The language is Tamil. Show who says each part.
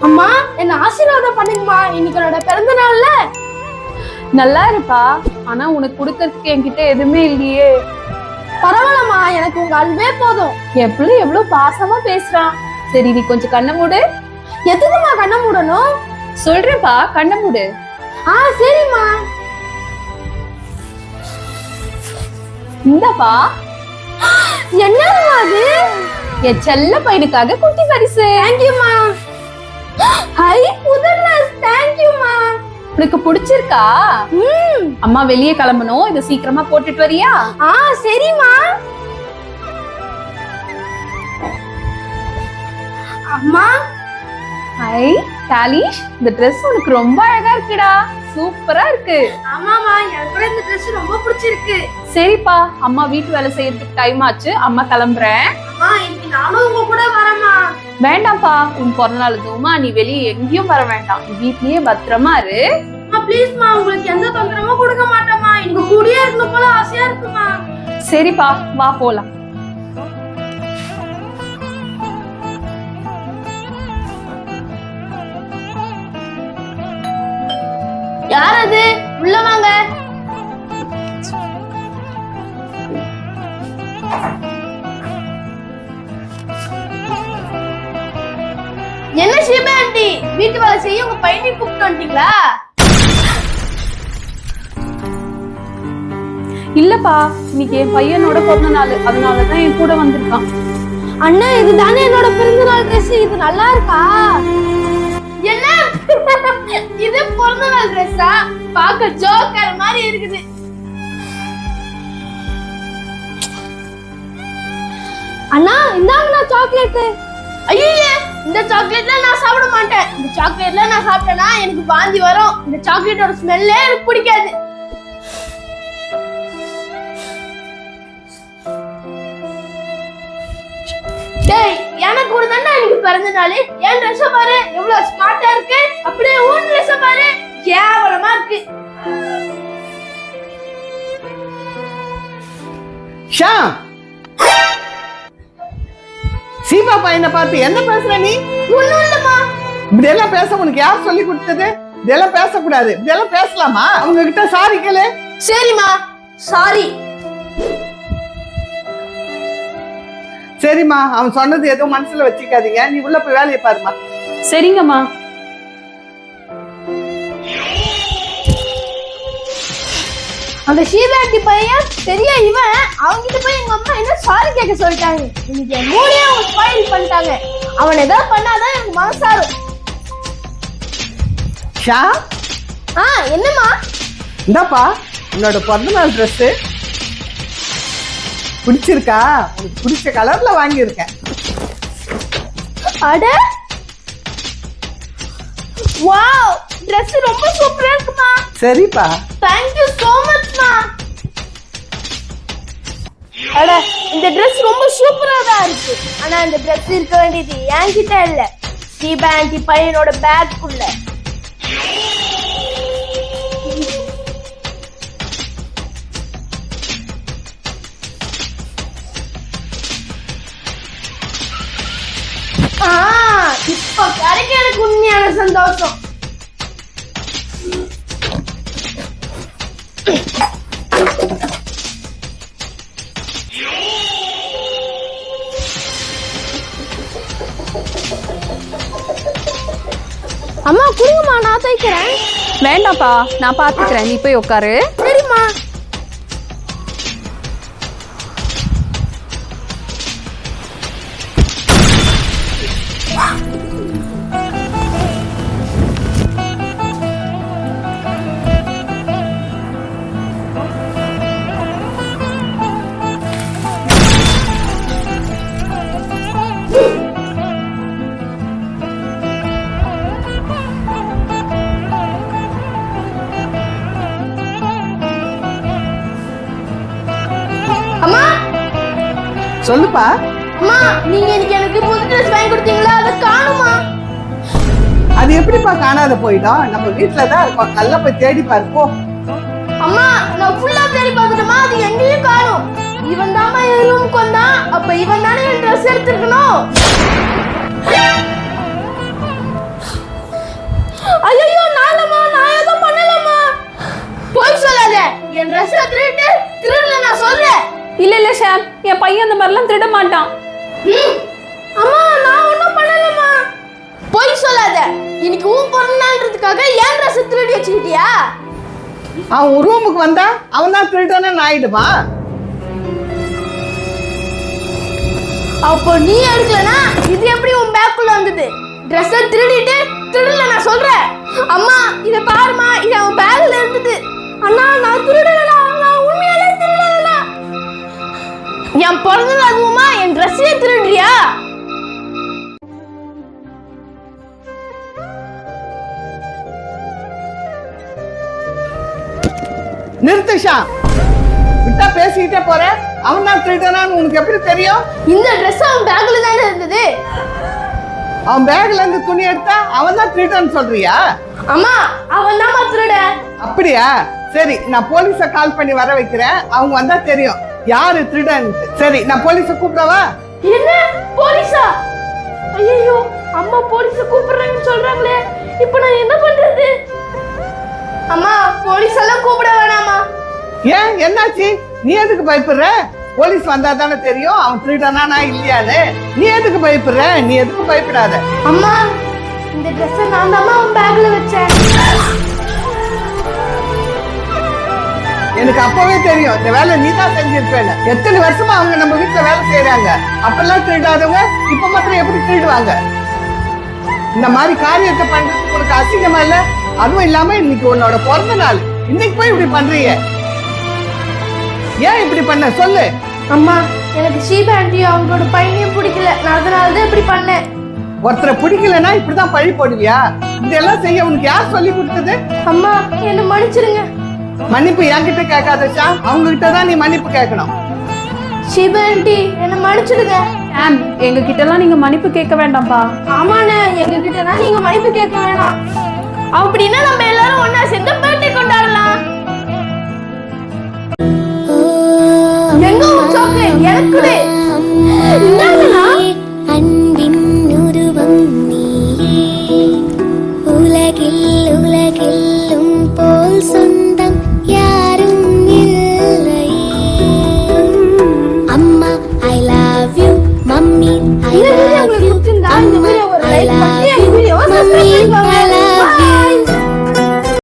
Speaker 1: அம்மா என்ன ஆசீர்வாதம் பண்ணுங்கம்மா. இன்னைக்கு என்னோட பிறந்த நாள்ல.
Speaker 2: நல்லா இருப்பா. ஆனா உனக்கு கொடுக்கறதுக்கு என்கிட்ட எதுவுமே இல்லையே.
Speaker 1: பரவாயில்லம்மா. எனக்கு உங்க அன்பே போதும்.
Speaker 2: என் பிள்ளை எவ்வளவு பாசமா பேசுறான் சரி நீ கொஞ்சம் கண்ணை மூடு.
Speaker 1: எதுக்குமா கண்ணை மூடணும்?
Speaker 2: சொல்றேன்ப்பா கண்ணை மூடு.
Speaker 1: ஆ சரிம்மா.
Speaker 2: இந்தப்பா.
Speaker 1: என்னம்மா அது?
Speaker 2: என் செல்ல பையனுக்காக குட்டி பரிசு.
Speaker 1: தேங்க்யூம்மா ஹை புது ட்ரெஸ் தேங்க்யூம்மா
Speaker 2: உனக்கு பிடிச்சிருக்கா? அம்மா வெளியே கிளம்பணும். இதை சீக்கிரமா போட்டுட்டு வரியா?
Speaker 1: ஆ சரிம்மா அம்மா.
Speaker 2: ஐ தாலிஷ் இந்த Dress உனக்கு ரொம்ப அழகா இருக்குடா. சூப்பரா இருக்கு.
Speaker 1: ஆமாமா எனக்கு கூட இந்த ட்ரெஸ் ரொம்ப பிடிச்சிருக்கு.
Speaker 2: சரிப்பா. அம்மா வீட்டு வேலை செய்யறதுக்கு டைம் ஆச்சு. அம்மா கிளம்புறேன்.
Speaker 1: நானும் உங்க கூட வரேம்மா.
Speaker 2: வேண்டாம்ப்பா உன் பிறந்த நாள் எதுவுமா நீ வெளியே எங்கேயும் வர வேண்டாம். வீட்லயே பத்திரமா இரு.
Speaker 1: ப்ளீஸ்மா உங்களுக்கு எந்த தொந்தரவும் கொடுக்க மாட்டேம்மா. எனக்கு கூடயே இருக்கணும் போல ஆசையா இருக்குமா
Speaker 2: சரிப்பா வா போலாம்.
Speaker 1: என்ன ஷிபா ஆண்டி? வீட்டு வேலை செய்ய உங்க பையனை கூப்பிட்டு வந்துட்டீங்களா?
Speaker 2: இல்லப்பா இன்னைக்கு என் பையனோட பிறந்த நாள். அதனாலதான் என் கூட வந்திருக்கான்.
Speaker 1: அண்ணா இதுதானே என்னோட பிறந்த நாள் ட்ரெஸ் இது நல்லா இருக்கா? என்ன? இது பிறந்த நாள் ட்ரெஸ்ஸா பார்க்க ஜோக்கர் மாதிரி இருக்குது. அண்ணா இந்தாங்கண்ணா சாக்லேட் ஐயே! இந்த சாக்லேட்ல நான் சாப்பிட மாட்டேன். இந்த சாக்லேட்ல நான் சாப்பிட்டேன்னா எனக்கு வாந்தி வரும். இந்த சாக்லேட்டோட ஸ்மெல்லே எனக்கு பிடிக்காது. டேய் எனக்கு ஒரு தானே எனக்கு பிறந்த நாள். என் ட்ரெஸ் பாரு எவ்வளவு ஸ்மார்ட்டா இருக்கு. அப்படியே உன் ட்ரெஸ் பாரு. கேவலமா இருக்கு.
Speaker 3: ஷா சீமா பையனை பார்த்து என்ன பேசுற நீ? இப்படி எல்லாம் பேச உனக்கு யார் சொல்லி கொடுத்தது? இதெல்லாம் பேசக்கூடாது. இதெல்லாம் பேசலாமா? அவங்க கிட்ட சாரி கேளு.
Speaker 1: சரிம்மா. சாரி
Speaker 3: சரிம்மா அவன் சொன்னது எதுவும் மனசுல வச்சுக்காதீங்க. நீ உள்ள போய் வேலையை பாருமா
Speaker 2: சரிங்கம்மா.
Speaker 1: அந்த ஷீலாட்டி பையன் பெரிய இவன். அவங்கிட்ட போய் எங்க அம்மா என்ன சாரி கேட்க சொல்லிட்டாங்க. இன்னைக்கு என் மூளையே அவங்க ஸ்பாயில் பண்ணிட்டாங்க. அவன் ஏதாவது பண்ணாதான் எனக்கு மனசாரும்.
Speaker 3: ஷா?
Speaker 1: ஆ என்னம்மா?
Speaker 3: இந்தாப்பா உன்னோட பிறந்த நாள் ட்ரெஸ் பிடிச்சிருக்கா? உனக்கு பிடிச்ச கலர்ல வாங்கியிருக்கேன்.
Speaker 1: அட. வாவ் Dress ரொம்ப சூப்பரா இருக்குமா?
Speaker 3: சரிப்பா.
Speaker 1: தேங்க் யூ so மச்மா அட இந்த Dress ரொம்ப சூப்பரா தான் இருக்கு. ஆனா இந்த Dress இருக்க வேண்டியது என்கிட்ட இல்ல. ஸ்ரீபா ஆண்டி பையனோட பேக்குள்ள. இப்ப கிடைக்க எனக்கு உண்மையான சந்தோஷம். அம்மா குடுங்கம்மா நான் தைக்கிறேன்
Speaker 2: வேண்டாம்ப்பா நான் பாத்துக்கிறேன். நீ போய் உட்காரு.
Speaker 1: சரிம்மா.
Speaker 3: சொல்லுப்பா.
Speaker 1: அம்மா நீங்க இன்னைக்கு எனக்கு புது ட்ரெஸ் வாங்கி கொடுத்தீங்களா? அதை காணுமா
Speaker 3: அது எப்படிப்பா காணாத போயிடும்? நம்ம வீட்ல தான் இருக்கோம். நல்லா போய் தேடி பாருப்போ
Speaker 1: அம்மா நான் ஃபுல்லா தேடி பார்த்துட்டுமா அது எங்கேயும் காணும். இவன் தாம்மா என் ரூமுக்கு வந்தான். அப்ப இவன் தானே என் ட்ரெஸ் எடுத்துருக்கணும். ஐயோ நாளம்மா நான் எதுவும் பண்ணலம்மா. போய் சொல்லாத. என் ட்ரெஸ் திருட்டு திருடல நான் சொல்றேன்.
Speaker 2: மாட்டான்.
Speaker 1: ம். அம்மா நான் ஒன்றும் பண்ணலம்மா. பொய் சொல்லாத. இன்னைக்கு உன் பிறந்தநாள்ன்றதுக்காக ஏன் ட்ரெஸ் திருடி வச்சுக்கிட்டியா?
Speaker 3: அவன் ஒரு ரூமுக்கு வந்தா அவன் தான் திருடனன்னு ஆயிடுமா
Speaker 1: அப்போ நீ எடுக்கலனா இது எப்படி உன் பேக்குள்ள வந்தது? ட்ரெஸ்ஸை திருடிட்டு திருடல நான் சொல்றேன். அம்மா இத பாருமா இது அவன் பேக்ல இருந்தது. அண்ணா நான் திருடலடா. என் பிறந்த அதுவுமா என் ட்ரெஸ்ஸையே திருடுறியா?
Speaker 3: நிறுத்துஷா விட்டா பேசிக்கிட்டே போற. அவன் தான் திருடனான்னு உனக்கு எப்படி தெரியும்?
Speaker 1: இந்த ட்ரெஸ் அவன் பேக்ல தானே இருந்தது?
Speaker 3: அவன் பேக்ல இருந்து துணி எடுத்தா அவன் தான் திருடன்னு சொல்றியா?
Speaker 1: அம்மா அவன் தான்மா திருட.
Speaker 3: அப்படியா? சரி நான் போலீஸ கால் பண்ணி வர வைக்கிறேன். அவங்க வந்தா தெரியும். யாரு திருடன்? சரி நான் போலீஸ கூப்பிடவா?
Speaker 1: என்ன? போலீஸா? ஐயோ அம்மா போலீஸ கூப்பிடுறாங்கன்னு சொல்றாங்களே. இப்போ நான் என்ன பண்றது? அம்மா போலீஸ் எல்லாம் கூப்பிட வேணாமா
Speaker 3: ஏன்? என்னாச்சு? நீ எதுக்கு பயப்படுற? போலீஸ் வந்தா தானே தெரியும் அவன் திருடனானா இல்லையான்னு. நீ எதுக்கு பயப்படுற? நீ எதுக்கு பயப்படாத.
Speaker 1: அம்மா இந்த ட்ரெஸ்ஸை நான் தான் அவன் பேக்ல வச்சேன்.
Speaker 3: எனக்கு அப்பவே தெரியும் இந்த வேலை நீ தான் செஞ்சிருப்பேன்னு. எத்தனை வருஷமா அவங்க நம்ம வீட்டுல வேலை செய்யறாங்க அப்பெல்லாம் திருடாதவங்க இப்ப மாத்திரம் எப்படி திருடுவாங்க? இந்த மாதிரி காரியத்தை பண்றதுக்கு உனக்கு அசிங்கமா இல்ல? அதுவும் இல்லாம இன்னைக்கு உன்னோட பிறந்த நாள். இன்னைக்கு போய் இப்படி பண்றீங்க? ஏன் இப்படி பண்ண? சொல்லு.
Speaker 1: அம்மா எனக்கு ஷீபா ஆண்டியும் அவங்களோட பையனையும் பிடிக்கல. நான் அதனால தான் இப்படி பண்ணேன்.
Speaker 3: ஒருத்தரை பிடிக்கலன்னா இப்படிதான் பழி போடுவியா? இதெல்லாம் செய்ய உனக்கு யார் சொல்லி கொடுத்தது?
Speaker 1: அம்மா என்ன மன்னிச்சிடுங்க
Speaker 3: மன்னிப்பு என்கிட்ட கேட்காதச்சா அவங்க கிட்ட தான் நீ மன்னிப்பு கேட்கணும்.
Speaker 1: ஷீபா ஆண்டி என்ன மன்னிச்சிடுங்க.
Speaker 2: ஆம் எங்க கிட்டலாம் நீங்க மன்னிப்பு கேட்க வேண்டாம்ப்பா.
Speaker 1: ஆமாண்ணே எங்க கிட்ட நீங்க மன்னிப்பு கேட்க வேணாம். அப்படின்னா நம்ம எல்லாரும் ஒண்ணா சேர்ந்து me.